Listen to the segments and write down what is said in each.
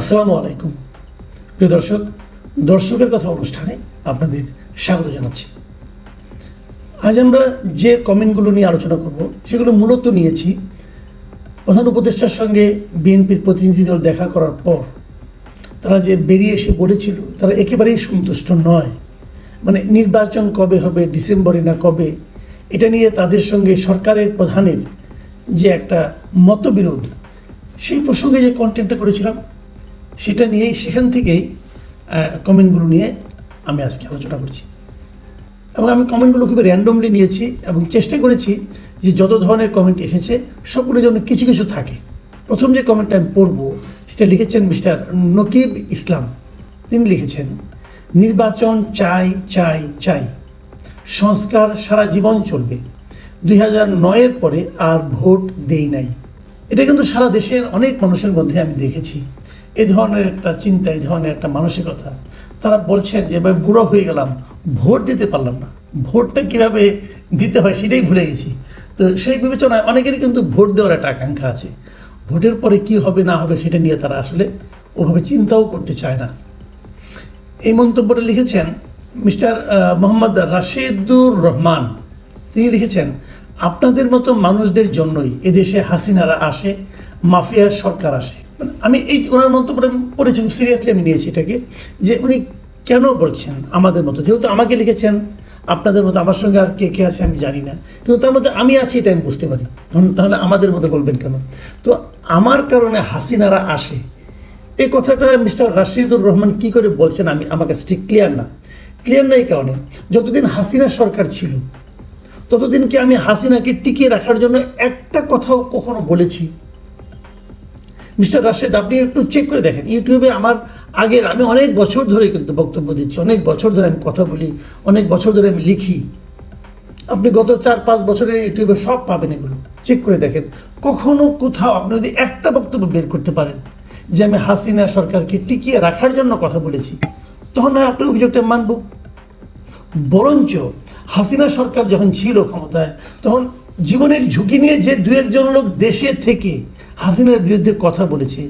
আসসালামু আলাইকুম। প্রিয় দর্শক, দর্শকের কথা অনুষ্ঠানে আপনাদের স্বাগত জানাচ্ছি। আজ আমরা যে কমেন্টগুলো নিয়ে আলোচনা করব, সেগুলো মূলত নিয়েছি। প্রধান উপদেষ্টার সঙ্গে বিএনপির প্রতিনিধি দল দেখা করার পর তারা যে বেরিয়ে এসে বলেছিল, তারা একেবারেই সন্তুষ্ট নয়। মানে নির্বাচন কবে হবে, ডিসেম্বরে না কবে, এটা নিয়ে তাদের সঙ্গে সরকারের প্রধানের যে একটা মতবিরোধ, সেই প্রসঙ্গে যে কন্টেন্টটা করেছিলাম সেটা নিয়েই সেখান থেকেই কমেন্টগুলো নিয়ে আমি আজকে আলোচনা করছি। এবং আমি কমেন্টগুলো খুবই র্যান্ডমলি নিয়েছি এবং চেষ্টা করেছি যে যত ধরনের কমেন্ট এসেছে সবগুলো যেন কিছু কিছু থাকে। প্রথম যে কমেন্টটা আমি পড়ব, সেটা লিখেছেন মিস্টার নকিব ইসলাম। তিনি লিখেছেন, নির্বাচন চাই চাই চাই। সংস্কার সারা জীবন চলবে। দুই হাজার নয়ের পরে আর ভোট দেই নাই। এটা কিন্তু সারা দেশের অনেক মানুষের মধ্যে আমি দেখেছি। এ ধরনের একটা চিন্তা এই ধরনের একটা মানসিকতা। তারা বলছেন যে ভাই বুড়ো হয়ে গেলাম, ভোট দিতে পারলাম না। ভোটটা কীভাবে দিতে হয় সেটাই ভুলে গেছি। তো সেই বিবেচনায় অনেকেরই কিন্তু ভোট দেওয়ার একটা আকাঙ্ক্ষা আছে। ভোটের পরে কি হবে, না হবে সেটা নিয়ে তারা আসলে ওভাবে চিন্তাও করতে চায় না। এই মন্তব্যটা লিখেছেন মিস্টার মোহাম্মদ রাশেদুর রহমান। তিনি লিখেছেন, আপনাদের মতো মানুষদের জন্যই এদেশে হাসিনারা আসে, মাফিয়ার সরকার আসে। মানে আমি এই ওনার মন্তব্যটা পড়েছি সিরিয়াসলি আমি নিয়েছি এটাকে, যে উনি কেন বলছেন আমাদের মতো? যেহেতু আমাকে লিখেছেন, আপনাদের মতো আমার সঙ্গে আর কে কে আছে আমি জানি না। কিন্তু তার মধ্যে আমি আছি এটা আমি বুঝতে পারি। তাহলে আমাদের মতো বলবেন কেন? তো আমার কারণে হাসিনারা আসে। এই কথাটা মিস্টার রাশিদুর রহমান কি করে বলছেন আমি আমার কাছে ঠিক ক্লিয়ার না। ক্লিয়ার না এই কারণে। যতদিন হাসিনা সরকার ছিল, ততদিন কি আমি হাসিনাকে টিকিয়ে রাখার জন্য একটা কথাও কখনো বলেছি? মিস্টার রাশেদ, আপনি একটু চেক করে দেখেন। ইউটিউবে আমার আগের, আমি অনেক বছর ধরে কিন্তু বক্তব্য দিচ্ছি, অনেক বছর ধরে আমি কথা বলি, অনেক বছর ধরে আমি লিখি। আপনি গত চার, পাঁচ বছরের ইউটিউবে সব পাবেন এগুলো। চেক করে দেখেন। কখনো কোথাও আপনি যদি একটা বক্তব্য বের করতে পারেন, যে আমি হাসিনা সরকারকে টিকিয়ে রাখার জন্য কথা বলেছি, তখন নয় আপনার অভিযোগটা মানব? বরঞ্চ হাসিনা সরকার যখন ছিল ক্ষমতায়, তখন জীবনের ঝুঁকি নিয়ে যে দু একজন লোক দেশে থেকে হাসিনার বিরুদ্ধে কথা বলেছে।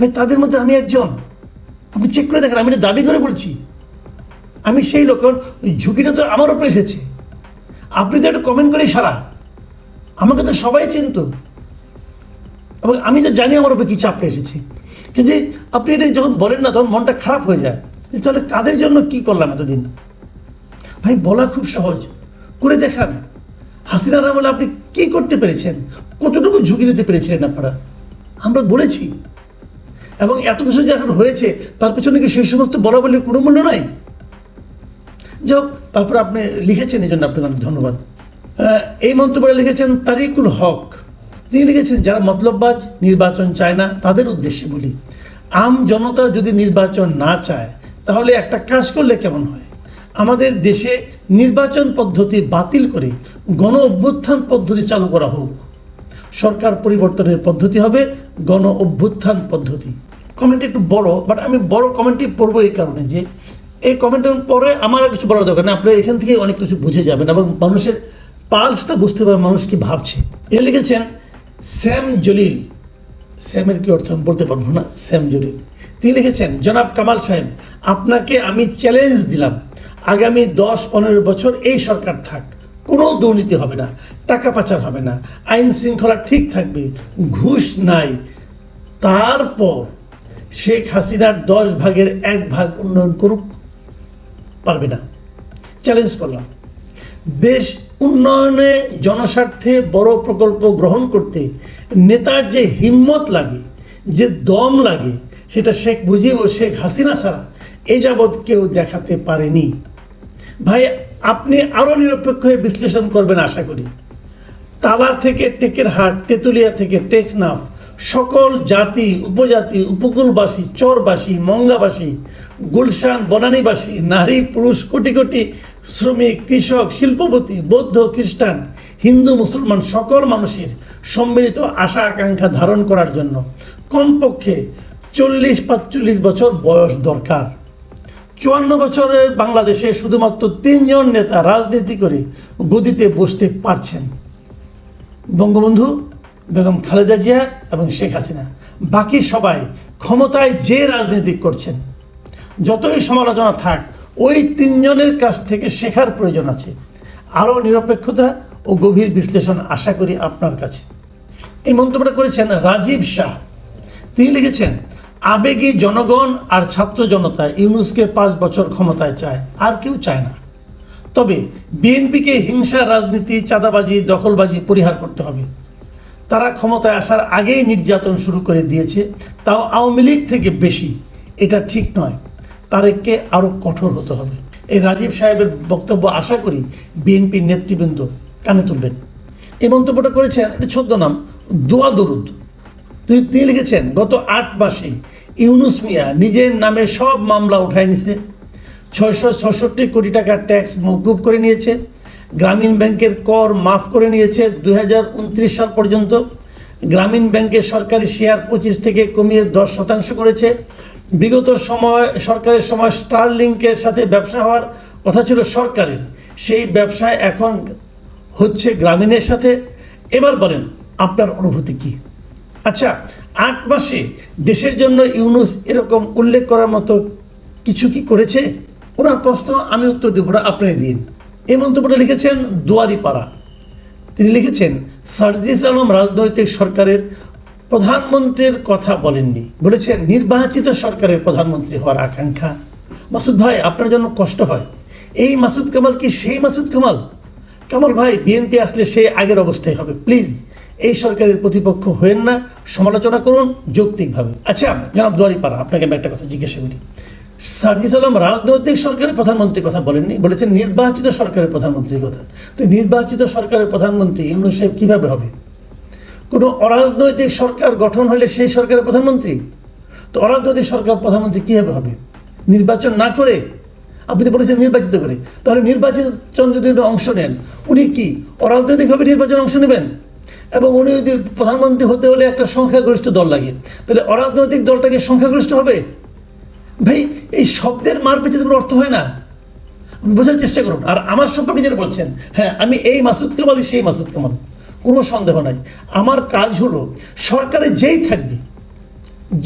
ভাই, তাদের মধ্যে আমি একজন। আপনি চেক করে দেখেন, আমি এটা দাবি করে বলছি। আমি সেই লোক ঝুঁকিটা তো আমার উপরে এসেছে। আপনি তো একটা কমেন্ট করেই সারা। আমাকে তো সবাই চিনত। এবং আমি তো জানি আমার উপরে কী চাপটা এসেছে। কিন্তু আপনি এটা যখন বলেন না, তখন মনটা খারাপ হয়ে যায়। তাহলে কাদের জন্য কি করলাম এতদিন? ভাই, বলা খুব সহজ। করে দেখান। হাসিনারা বলে আপনি কি করতে পেরেছেন? কতটুকু ঝুঁকি নিতে পেরেছিলেন আপনারা? আমরা বলেছি। এবং এত কিছু যে এখন হয়েছে, তার পেছনে কি সেই সমস্ত বলা বলে কোনো মূল্য নাই যাই হোক, তারপর আপনি লিখেছেন, এই জন্য আপনাকে অনেক ধন্যবাদ। এই মন্তব্যটা লিখেছেন তারিকুল হক। তিনি লিখেছেন, যারা মতলববাজ, নির্বাচন চায় না, তাদের উদ্দেশ্যে বলি, আম জনতা যদি নির্বাচন না চায়, তাহলে একটা কাজ করলে কেমন হয়? আমাদের দেশে নির্বাচন পদ্ধতি বাতিল করে গণ অভ্যুত্থান পদ্ধতি চালু করা হোক। সরকার পরিবর্তনের পদ্ধতি হবে গণ অভ্যুত্থান পদ্ধতি। কমেন্ট একটু বড় বাট আমি বড় কমেন্টই পড়ব এই কারণে যে, এই কমেন্টের পরে আমার কিছু বলার দরকার না আপনি এখান থেকে অনেক কিছু বুঝে যাবেন এবং মানুষের পালসটা বুঝতে পারবে, মানুষ কি ভাবছে। এ লিখেছেন, স্যাম জলিল। স্যামের কি অর্থ আমি বলতে পারব না? স্যাম জলিল। তিনি লিখেছেন, জনাব কামাল সাহেব, আপনাকে আমি চ্যালেঞ্জ দিলাম। আগামী দশ পনেরো বছর এই সরকার থাক। কোনো দুর্নীতি হবে না, টাকা পাচার হবে না, আইন শৃঙ্খলা ঠিক থাকবে, ঘুষ নাই। তারপর শেখ হাসিনার দশ ভাগের এক ভাগ উন্নয়ন করুক, পারবে না। চ্যালেঞ্জ করলাম। দেশ উন্নয়নে জনস্বার্থে বড় প্রকল্প গ্রহণ করতে নেতার যে হিম্মত লাগে, যে দম লাগে, সেটা শেখ মুজিব ও শেখ হাসিনা ছাড়া এ যাবৎ কেউ দেখাতে পারেনি। ভাই আপনি আরও নিরপেক্ষ হয়ে বিশ্লেষণ করবেন আশা করি। তালা থেকে টেকের হাট তেঁতুলিয়া থেকে টেকনাফ, সকল জাতি, উপজাতি, উপকূলবাসী, চরবাসী, মঙ্গাবাসী, গুলশান বনানীবাসী, নারী, পুরুষ, কোটি কোটি শ্রমিক, কৃষক, শিল্পপতি, বৌদ্ধ, খ্রিস্টান, হিন্দু, মুসলমান সকল মানুষের সম্মিলিত আশা আকাঙ্ক্ষা ধারণ করার জন্য কমপক্ষে চল্লিশ পাঁচচল্লিশ বছর বয়স দরকার। চুয়ান্ন বছরের বাংলাদেশে শুধুমাত্র তিনজন নেতা রাজনীতি করে গদিতে বসতে পারছেন। বঙ্গবন্ধু, বেগম খালেদা জিয়া এবং শেখ হাসিনা। বাকি সবাই ক্ষমতায় যে রাজনীতি করছেন, যতই সমালোচনা থাক, ওই তিনজনের কাছ থেকে শেখার প্রয়োজন আছে। আরও নিরপেক্ষতা ও গভীর বিশ্লেষণ আশা করি আপনার কাছে। এই মন্তব্যটা করেছেন রাজীব শাহ। তিনি লিখেছেন আবেগী জনগণ আর ছাত্র জনতা ইউনুসকে পাঁচ বছর ক্ষমতায় চায়, আর কেউ চায় না। তবে বিএনপিকে হিংসা রাজনীতি, চাঁদাবাজি, দখলবাজি পরিহার করতে হবে। তারা ক্ষমতায় আসার আগেই নির্যাতন শুরু করে দিয়েছে, তাও আওয়ামী লীগ থেকে বেশি। এটা ঠিক নয়। তারেককে আরও কঠোর হতে হবে। এই রাজীব সাহেবের বক্তব্য আশা করি বিএনপির নেতৃবৃন্দ কানে তুলবেন। এই মন্তব্যটা করেছেন, এটা ছদ্ম নাম দোয়া দরুদ। তিনি লিখেছেন, গত আট মাসে ইউনুস মিয়া নিজের নামে সব মামলা উঠায় নিছে, ছয়শো ছষট্টি কোটি টাকার ট্যাক্স মকুব করে নিয়েছে, গ্রামীণ ব্যাংকের কর মাফ করে নিয়েছে দু হাজার উনত্রিশ সাল পর্যন্ত, গ্রামীণ ব্যাংকের সরকারি শেয়ার পঁচিশ থেকে কমিয়ে দশ শতাংশ করেছে, বিগত সময় সরকারের সময় স্টারলিংকের সাথে ব্যবসা হওয়ার কথা ছিল সরকারের, সেই ব্যবসায় এখন হচ্ছে গ্রামীণের সাথে। এবার বলেন, আপনার অনুভূতি কী? আচ্ছা আট মাসে দেশের জন্য ইউনুস এরকম উল্লেখ করার মতো কিছু কি করেছে? ওনার প্রশ্ন আমি উত্তর দেবো না, আপনি দিন। এই মন্তব্যটা লিখেছেন দুয়ারি পাড়া তিনি লিখেছেন, সার্জিস আলম রাজনৈতিক সরকারের প্রধানমন্ত্রীর কথা বলেননি। বলেছেন, নির্বাচিত সরকারের প্রধানমন্ত্রী হওয়ার আকাঙ্ক্ষা। মাসুদ ভাই, আপনার জন্য কষ্ট হয়। এই মাসুদ কামাল কি সেই মাসুদ কামাল? কামাল ভাই, বিএনপি আসলে সে আগের অবস্থায় হবে। প্লিজ এই সরকারের প্রতিপক্ষ হয়েন না, সমালোচনা করুন, যৌক্তিকভাবে। আচ্ছা জনাব দুয়ারিপাড়া, আপনাকে আমি একটা কথা জিজ্ঞাসা করি। সার্জিস আলম রাজনৈতিক সরকারের প্রধানমন্ত্রীর কথা বলেননি, বলেছেন নির্বাচিত সরকারের প্রধানমন্ত্রীর কথা। তো নির্বাচিত সরকারের প্রধানমন্ত্রী ইউনুস সাহেব কীভাবে হবে? কোনো অরাজনৈতিক সরকার গঠন হলে সেই সরকারের প্রধানমন্ত্রী? তো অরাজনৈতিক সরকার প্রধানমন্ত্রী কীভাবে হবে? নির্বাচন না করে? আপনি তো বলেছেন নির্বাচিত করে। তাহলে নির্বাচন যদি অংশ নেন, উনি কি অরাজনৈতিকভাবে নির্বাচন অংশ নেবেন? এবং উনি যদি প্রধানমন্ত্রী হতে হলে একটা সংখ্যাগরিষ্ঠ দল লাগে, তাহলে অরাজনৈতিক দলটাকে সংখ্যাগরিষ্ঠ হবে? ভাই, এই শব্দের মার পেতে কোনো অর্থ হয় না। বোঝার চেষ্টা করুন। আর আমার সম্পর্কে যেটা বলছেন হ্যাঁ আমি এই মাসুদ কামালই সেই মাসুদ কামাল কোনো সন্দেহ নাই। আমার কাজ হলো, সরকারে যেই থাকবে,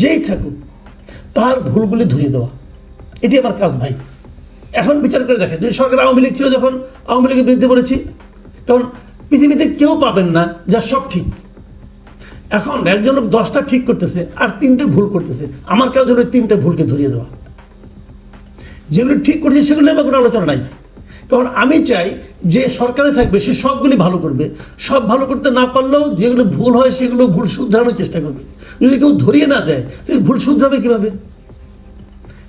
যেই থাকুক, তার ভুলগুলি ধরিয়ে দেওয়া। এটি আমার কাজ ভাই। এখন বিচার করে দেখেন সরকার আওয়ামী লীগ ছিল যখন, আওয়ামী লীগের বিরুদ্ধে বলেছি কারণ পৃথিবীতে কেউ পাবেন না, যা সব ঠিক। এখন একজন লোক দশটা ঠিক করতেছে আর তিনটে ভুল করতেছে। আমার কাজ হলো তিনটে ভুলকে ধরিয়ে দেওয়া। যেগুলো ঠিক করছে সেগুলো আমার কোনো আলোচনা নাই। কারণ আমি চাই যে সরকারে থাকবে, সে সবগুলি ভালো করবে। সব ভালো করতে না পারলেও যেগুলো ভুল হয় সেগুলো ভুল শুধরানোর চেষ্টা করবে। যদি কেউ ধরিয়ে না দেয়, তাহলে ভুল শুধরাবে কীভাবে?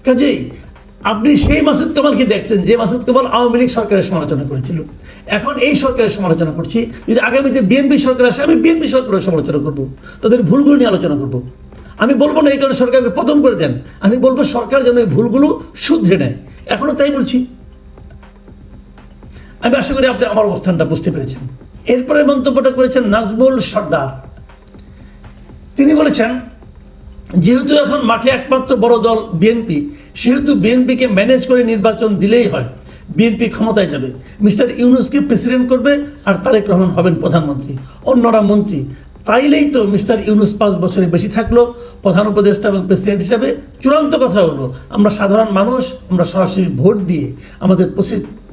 কাজেই আপনি সেই মাসুদ কামালকে দেখছেন, যে মাসুদ কামাল আওয়ামী লীগ সরকারের সমালোচনা করেছিল। এখন এই সরকারের সমালোচনা করছি। যদি আগামীতে বিএনপি সরকার আসে, আমি বিএনপি সরকারের সমালোচনা করব। তাদের ভুলগুলো নিয়ে আলোচনা করব। আমি বলব না এই কারণে সরকারকে প্রথম করে দেন। আমি বলব সরকার যেন এই ভুলগুলো শুধরে নেয়। এখনও তাই বলছি। আমি আশা করি আপনি আমার অবস্থানটা বুঝতে পেরেছেন। এরপরে মন্তব্যটা করেছেন নাজমুল সর্দার। তিনি বলেছেন, যেহেতু এখন মাঠে একমাত্র বড় দল বিএনপি, সেহেতু বিএনপিকে ম্যানেজ করে নির্বাচন দিলেই হয়। বিএনপি ক্ষমতায় যাবে। মিস্টার ইউনুসকে প্রেসিডেন্ট করবে আর তারেক রহমান হবেন প্রধানমন্ত্রী। অন্যরা মন্ত্রী। তাইলেই তো মিস্টার ইউনুস পাঁচ বছরের বেশি থাকল, প্রধান উপদেষ্টা এবং প্রেসিডেন্ট হিসাবে চূড়ান্ত কথা হলো, আমরা সাধারণ মানুষ, আমরা সরাসরি ভোট দিয়ে আমাদের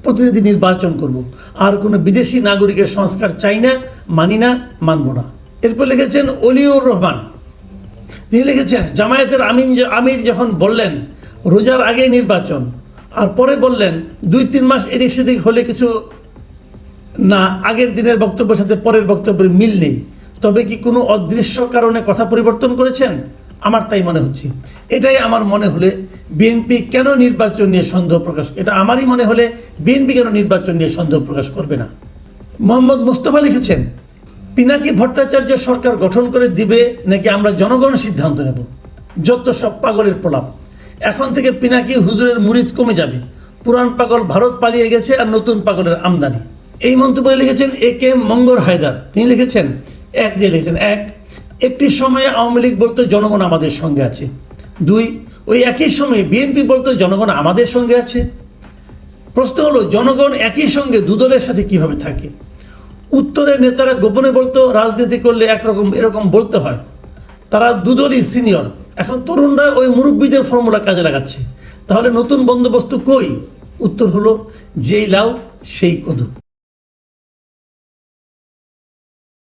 প্রতিনিধি নির্বাচন করব। আর কোনো বিদেশি নাগরিকের সংস্কার চাই না, মানি না, মানব না। এরপর লিখেছেন অলিউর রহমান। তিনি লিখেছেন, জামায়াতের আমিন আমির যখন বললেন, রোজার আগে নির্বাচন আর পরে বললেন, দুই, তিন মাস এদিক সেদিক হলে কিছু না, আগের দিনের বক্তব্যের সাথে পরের বক্তব্যের মিল নেই। তবে কি কোনো অদৃশ্য কারণে কথা পরিবর্তন করেছেন? আমার তাই মনে হচ্ছে। এটাই আমার মনে হলে বিএনপি কেন নির্বাচন নিয়ে সন্দেহ প্রকাশ, এটা আমারই মনে হলে বিএনপি কেন নির্বাচন নিয়ে সন্দেহ প্রকাশ করবে না? মোহাম্মদ মুস্তফা লিখেছেন, পিনাকি ভট্টাচার্য সরকার গঠন করে দিবে নাকি আমরা জনগণ সিদ্ধান্ত নেব? যত সব পাগলের প্রলাপ। এখন থেকে পিনাকি হুজুরের মুরিদ কমে যাবে। পুরান পাগল ভারত পালিয়ে গেছে আর নতুন পাগলের আমদানি। এই মন্তব্য লিখেছেন এ কে মঙ্গর হায়দার। তিনি লিখেছেন, এক দিয়ে লিখেছেন, এক, একটি সময়ে আওয়ামী লীগ বলতো জনগণ আমাদের সঙ্গে আছে। দুই, ওই একই সময়ে বিএনপি বলতো জনগণ আমাদের সঙ্গে আছে। প্রশ্ন হলো, জনগণ একই সঙ্গে দুদলের সাথে কীভাবে থাকে? উত্তরের নেতারা গোপনে বলতো, রাজনীতি করলে একরকম এরকম বলতে হয়। তারা দুদলই সিনিয়র। এখন তরুণরা ওই মুরব্বীদের ফর্মুলা কাজে লাগাচ্ছে। তাহলে নতুন বন্দোবস্ত কই? উত্তর হলো, যেই লাউ, সেই কদু।